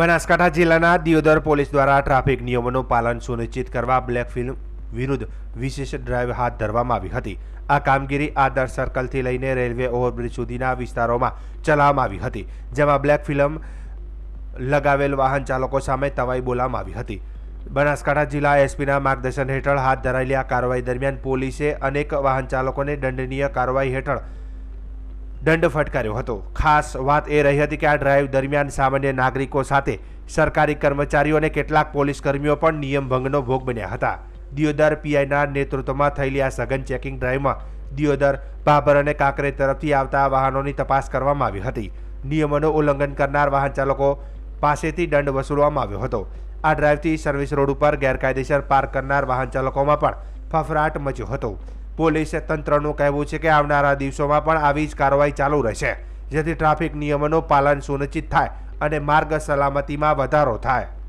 બનાસકાંઠા જિલ્લાના દિયોદર પોલીસ દ્વારા ટ્રાફિક નિયમોનું પાલન સુનિશ્ચિત કરવા બ્લેક ફિલ્મ વિરુદ્ધ વિશેષ ડ્રાઈવ હાથ ધરવામાં આવી હતી. આ કામગીરી આદર્શ સર્કલથી લઈને રેલવે ઓવરબ્રિજ સુધીના વિસ્તારોમાં ચલાવવામાં આવી હતી, જેમાં બ્લેક ફિલ્મ લગાવેલ વાહન ચાલકો સામે તવાઈ બોલાવવામાં આવી હતી. બનાસકાંઠા જિલ્લા એસપીના માર્ગદર્શન હેઠળ હાથ ધરાયેલી આ કાર્યવાહી દરમિયાન પોલીસે અનેક વાહન ચાલકોને દંડનીય કાર્યવાહી હેઠળ દંડ ફટકાર્યો હતો. ખાસ વાત એ રહી હતી કે આ ડ્રાઈવ દરમિયાન સામાન્ય નાગરિકો સાથે સરકારી કર્મચારીઓ અને કેટલાક પોલીસ કર્મીઓ પણ નિયમ ભંગનો ભોગ બન્યા હતા. દિયોદર પીઆઈના નેતૃત્વમાં થયેલી આ સઘન ચેકિંગ ડ્રાઈવમાં દિયોદર ભાભર અને કાંકરેજ તરફથી આવતા વાહનોની તપાસ કરવામાં આવી હતી. નિયમોનું ઉલ્લંઘન કરનાર વાહન ચાલકો પાસેથી દંડ વસૂલવામાં આવ્યો હતો. આ ડ્રાઈવથી સર્વિસ રોડ ઉપર ગેરકાયદેસર પાર્ક કરનાર વાહન ચાલકોમાં પણ ફફડાટ મચ્યો હતો. પોલીસ તંત્રનું કહેવું છે કે આવનારા દિવસોમાં પણ આવી જ કાર્યવાહી ચાલુ રહેશે, જેથી ટ્રાફિક નિયમોનું પાલન સુનિશ્ચિત થાય અને માર્ગ સલામતીમાં વધારો થાય.